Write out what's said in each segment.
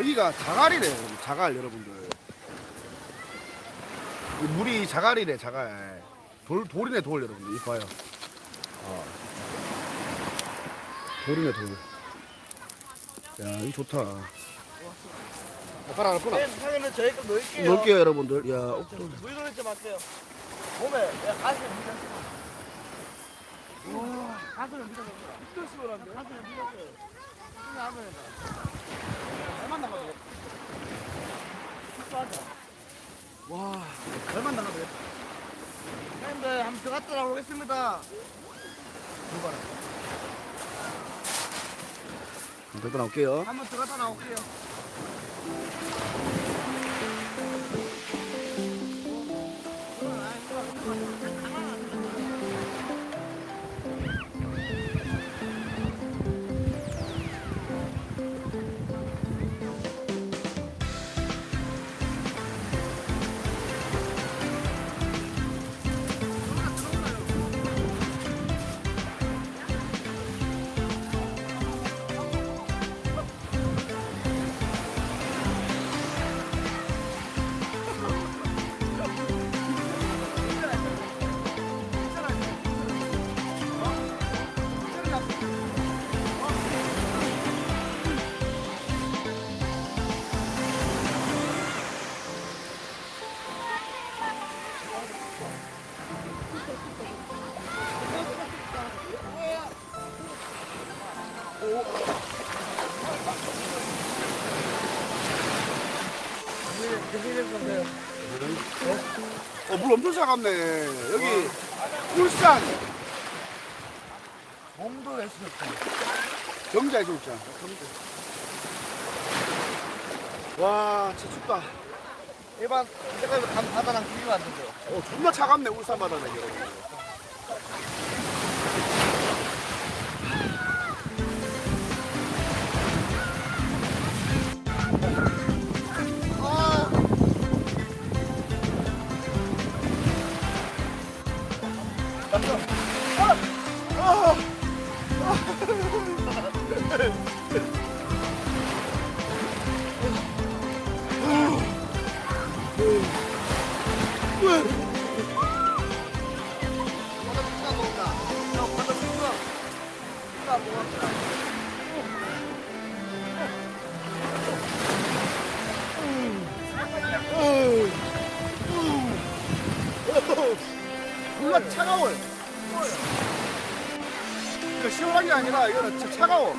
여기가 자갈이래 여러분 자갈 여러분들 이 물이 자갈이래 자갈 돌 돌이네 돌 여러분들 이봐요 어. 돌이네 돌 야 이거 좋다 아빠랑 할거나 상에는 저희 거 넣을게요. 넣을게요 여러분들 야 옥돌 물 돌리지 마세요. 몸에 야, 가슴에 묻었어. 우와, 가슴에 묻었어. 묻었어. 가슴에 묻었어. 가슴에 안 그래. 나가도. 와 얼마 나가도 형님들, 한번 들어갔다 나오겠습니다. 들고 나올게요 한번 들어갔다 나올게요. 물 엄청 차갑네. 여기 울산. 몸도 없다. 경자에서 울산. 와 진짜 춥다. 일반 간 바다랑 비교가 안 되죠. 어 존나 차갑네 울산 바다는 여러 존나 차가워요 이거 시원한 게 아니라 이거는 차가워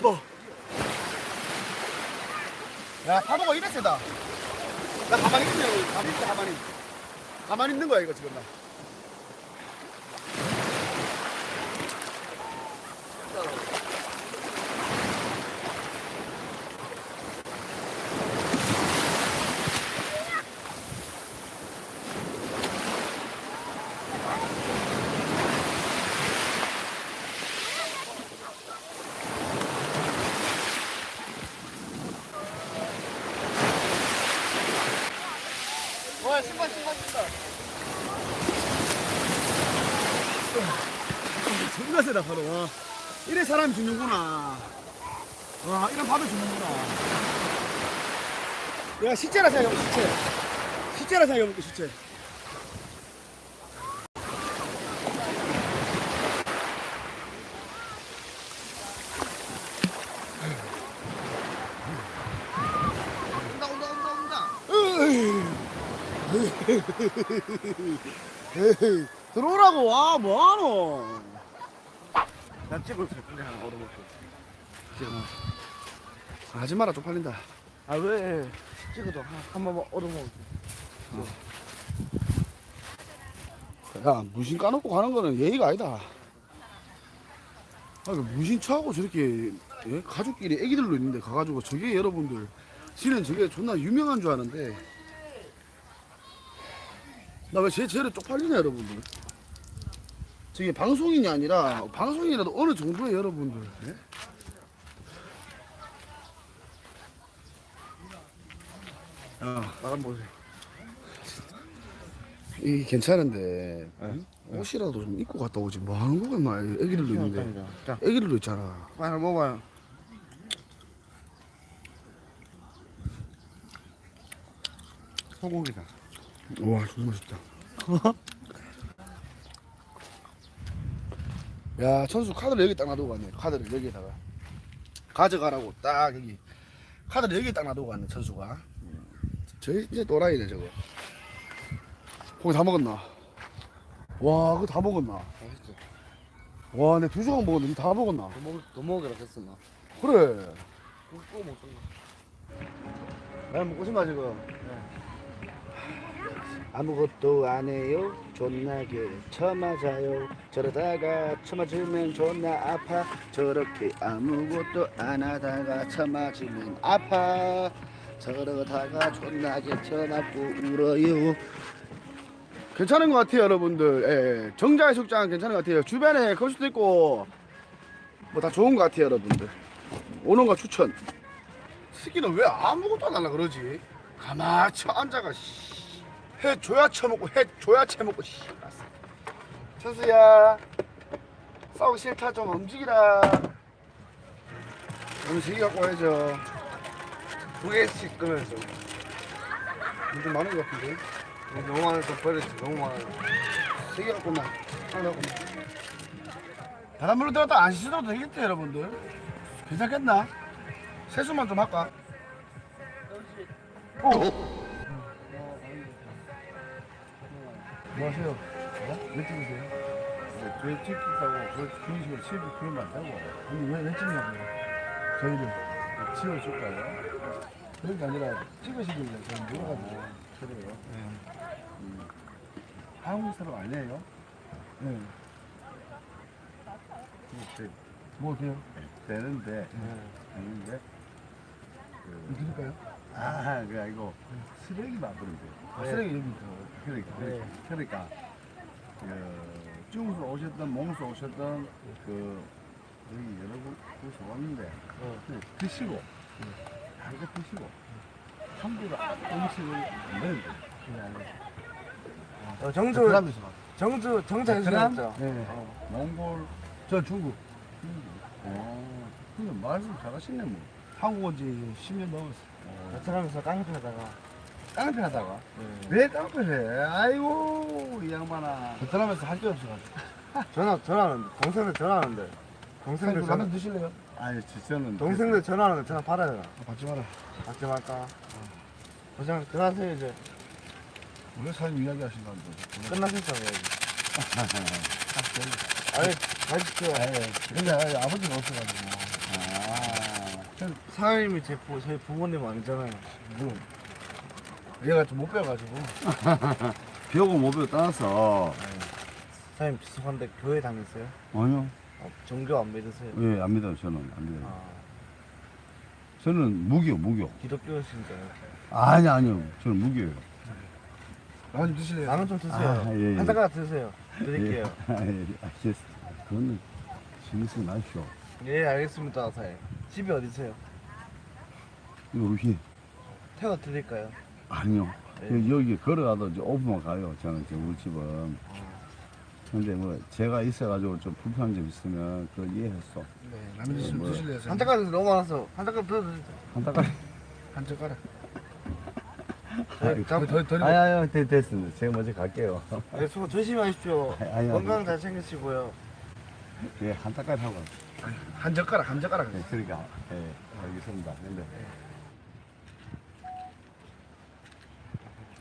깊어 야 파도가 이래 세다. 나 가만히 있다 가만히. 가만히 있는 거야 이거 지금 나 세다 파도 와 이래 사람이 죽는구나. 와 이런 파도 죽는구나. 야 시체라 생각해볼게 시체 시체라 생각해볼게 시체 온다 온다 온다 온다. 들어오라고 와 뭐하노 난 찍을 수 있는데 하나 얻어먹고 지금 하지 마라 쪽팔린다. 아 왜? 찍어도 한, 한 번만 얻어먹을게. 야 무신 까놓고 가는 거는 예의가 아니다. 아, 그 무신 차고 저렇게 예? 가족끼리 애기들도 있는데 가가지고 저게 여러분들 지는 저게 존나 유명한 줄 아는데 나 왜 제 죄를 쪽팔리냐 여러분들 저게 방송인이 아니라 방송인이라도 어느 정도의 여러분들 예? 야 나랑 보세요. 이게 괜찮은데 응? 옷이라도 좀 입고 갔다 오지 뭐 하는 거야 마 애기들도 있는데 자, 애기들도 있잖아 빨리 먹어봐요. 소고기다. 와 정말 맛있다 야 천수 카드를 여기 딱 놔두고 갔네. 카드를 여기에다가 가져가라고 딱 여기 카드를 여기 딱 놔두고 갔네 천수가. 저 이제 또라이네 저거. 고기 다 먹었나? 와 그거 다 먹었나? 맛있죠. 와내 두 조각 먹었는데 다 먹었나? 더 먹, 더 먹으라 했어 나. 그래. 또 먹던가. 날 먹고 싶나 지금 아무것도 안 해요. 존나게 쳐맞아요. 저러다가 쳐맞으면 존나 아파. 저렇게 아무것도 안 하다가 쳐맞으면 아파. 저러다가 존나게 쳐맞고 울어요. 괜찮은 것 같아요 여러분들. 예, 정자의 숙장 괜찮은 것 같아요. 주변에 거수도 있고. 뭐 다 좋은 것 같아요 여러분들. 오는 거 추천. 새끼는 왜 아무것도 안 하려 그러지? 가만히 쳐 앉아가 씨. 해 줘야 쳐먹고 해 줘야 쳐먹고 씨. 알았어. 천수야 싸우기 싫다 좀 움직이라 음식이 갖고 와야죠 두 개씩 끄면서. 좀 많은 것 같은데 너무 많아서 버렸지. 너무 많아. 세개 갖고 나 하나 갖고 바닷물로 들었다 안 씻어도 되겠대 여러분들 괜찮겠나? 세수만 좀 할까? 오! 뭐 하세요? 왜 찍으세요? 왜 찍겠다고 그 중식으로 칠비 그러면 안 되고 아니 왜, 왜 찍냐고요? 저희를 치워줄까요? 그런 게 아니라 찍으시길래 저희 물어가지고 그래요? 네. 한국 사람 아니에요? 네. 그, 뭐 어때요? 되는데 되는데 이거 드릴까요? 아 그게 아니고. 쓰레기 만드는데 아, 쓰레기 여기 있어 그러니까 네. 그러니까 그 중에서 오셨던 몽에서 오셨던 그 여기 여러 곳에서 왔는데 그냥 드시고 한거 드시고 함부로 음식을 안 되는데 어, 정주 베트남에서 왔어요. 정주 정장 베트남? 네. 몽골 저 중국. 어 근데 말씀 잘하시네 뭐 한국 온 지 10년 넘었어. 어, 베트남에서 깡패 하다가. 깡패 하다가? 왜 깡패를 해? 아이고 이 양반아. 베트남에서 할 게 없어가지고. 전화 전화하는데 동생들 전화하는데. 동생들 전화 라면 드실래요? 아니 저는 동생들 전화하는데 전화 받아야 되나? 아, 받지 마라. 받지 말까? 도장 전화하세요 이제. 원래 사장님 이야기 하신다는데 끝나셨어 해야지. 아니 잘 지켜요. 근데 아버지가 없어가지고. 아 사장님이 제 부, 저희 부모님 아니잖아요. 뭐 얘가 좀 못 배워가지고 비오고 못 비오 떠나서 사장님 비슷한데 교회 다녔어요? 아니요 어, 종교 안 믿으세요? 예 안 믿어요 저는 안 믿어요 아 저는 무교 무교 기독교신가요? 아니 아니요 저는 무교예요 라면 좀 드실래요? 라면 좀 드세요. 아, 예, 예. 한 숟가락 드세요. 드릴게요. 예, 아, 예, 알겠습니다. 그거는 신경 쓰지 마십시오. 예, 알겠습니다 사장님. 집이 어디세요? 이거 우리 태워 드릴까요? 아니요. 예. 여기 걸어가도 이제 5분만 가요. 저는 지금 우리 집은. 근데 뭐 제가 있어가지고 좀 불편한 점 있으면 그걸 이해했어. 네 라면 드시면 뭐. 드실래요? 한 숟가락 너무 많아서 한 숟가락 더 드세요. 한 닦아. 한 젓가락 네, 자, 더, 더, 더, 아니 아니 됐, 됐습니다. 제가 먼저 갈게요. 네, 수고 조심하십시오. 아니, 아니, 건강 잘 챙기시고요. 예, 한 닦아 하고. 한 젓가락 한 젓가락 네, 그러니까 예, 알겠습니다. 근데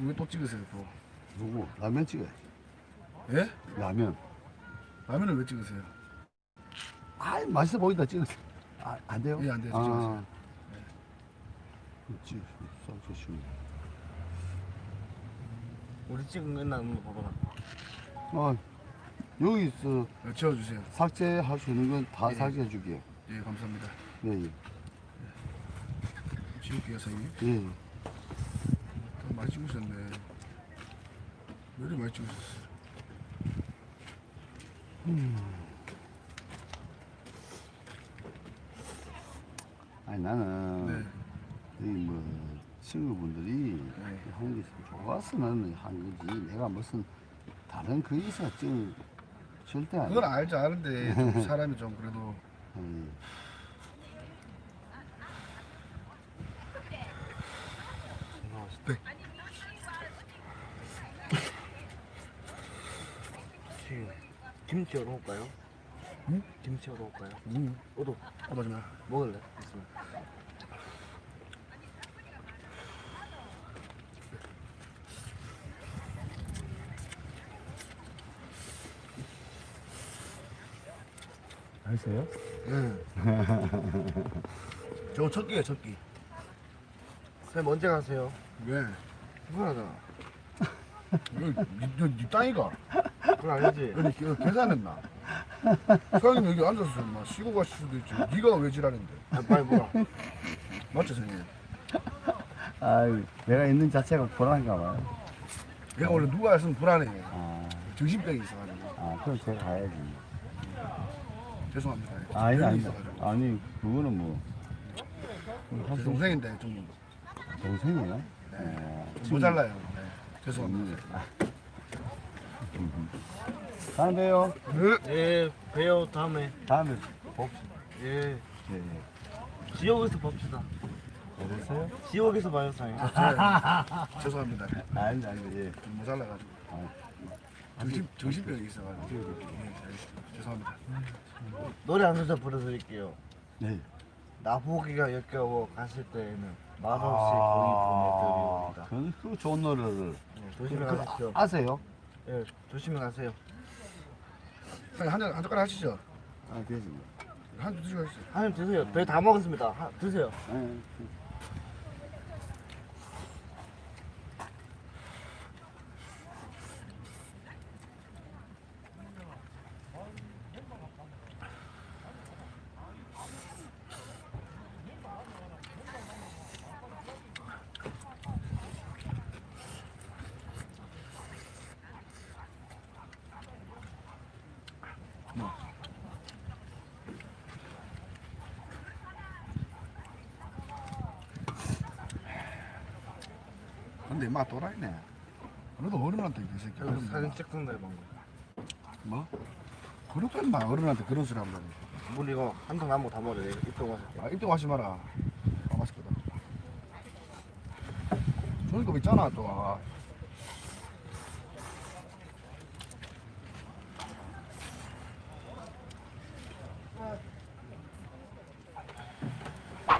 왜또 찍으세요 또? 누구 라면 찍어야지. 예? 라면. 라면을 왜 찍으세요? 아이 맛있어 보인다 찍으세요. 아, 안 돼요? 예, 안 돼요. 아, 있지 싹 우리 찍은 거 있나 한번 봐봐라. 아 여기 있어 네, 지워주세요. 삭제할 수 있는 건 다 예. 삭제해 줄게요 예, 감사합니다. 예예 지울게요, 선생님. 예. 더 많이 찍으셨네. 왜 이렇게 많이 찍으셨어요? 아니 나는 네. 여기 뭐 친구분들이 네. 하는 게 좋아서 나는 한 거지 내가 무슨 다른 그 이사 찍 절대 아니야 그건 알죠, 아는데 좀 사람이 좀 그래도 예. 네. 김치 열어올까요? 응? 김치 열어올까요? 음, 오도 어떠지 마. 먹을래? 있습니 하세요? 저거 첫 끼예요, 첫 끼. 선생님 언제 가세요? 왜? 불안하잖아. 이거 니, 니, 니 땅이가? 그건 아니지. 여기 계- 계산했나? 사장님 여기 앉아서 막 쉬고 가실 수도 있지. 네가 왜 지랄인데? 아, 빨리 먹어. 맞죠, 선생님? 아 내가 있는 자체가 불안한가 봐요 얘가 원래 누가 했으면 불안해. 아, 정신병이 있어가지고. 아 그럼 제가 가야지 죄송합니다. 아니 병이 아니 있어가지고. 아니 그거는 뭐 제 동생인데 좀, 동생이에요? 네. 어, 좀 모자라요. 네. 죄송합니다. 다음에 봬요 예, 봬요 다음에. 다음에 봅시다 예. 예, 예. 지옥에서 봅시다. 어딨어요? 지옥에서 봐요, 사장님. 죄송합니다. 아니 아니 예. 좀 모자라가지고. 아, 정신, 정신병이 있어가지고. 네, 알겠습니다. 죄송합니다. 노래 한 소절 불러드릴게요. 네. 나보기가 역겨워 갔을 때에는 말없이 아, 거기 보내드리옵니다. 그, 그 좋은 노래를 네, 조심히 그, 가십시오. 아, 아세요? 예, 조심히 가세요. 형님 한, 잔, 한 젓가락 하시죠. 아 됐습니다 한잔 드시고 하시죠. 하님 드세요. 저희 다 먹었습니다. 하, 드세요. 예. 근데 마 또라이네. 그래도 어른한테 이 새끼. 어른 사진 마. 찍던데 방금. 뭐? 그렇게 마 어른한테 그런 소리 한다니. 물 이거 한통 남고 다 먹어요. 이쪽 와서. 아, 입도 하지 마라. 아, 맛있겠다. 종이컵 있잖아, 또. 아.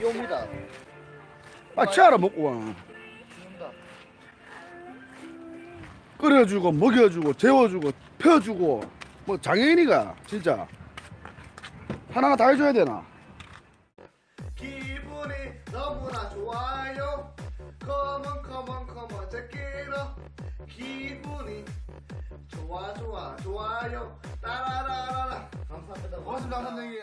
이 옵니다. 아, 치아라 먹고 와. 끓여주고, 먹여주고, 재워주고, 펴주고. 뭐, 장애인이가, 진짜. 하나가 다 해줘야 되나? 기분이 너무나 좋아요. 컴온 컴온 컴온 제끼러 기분이 좋아 좋아 좋아요. 따라라라라. 감사합니다. 고맙습니다, 선생님.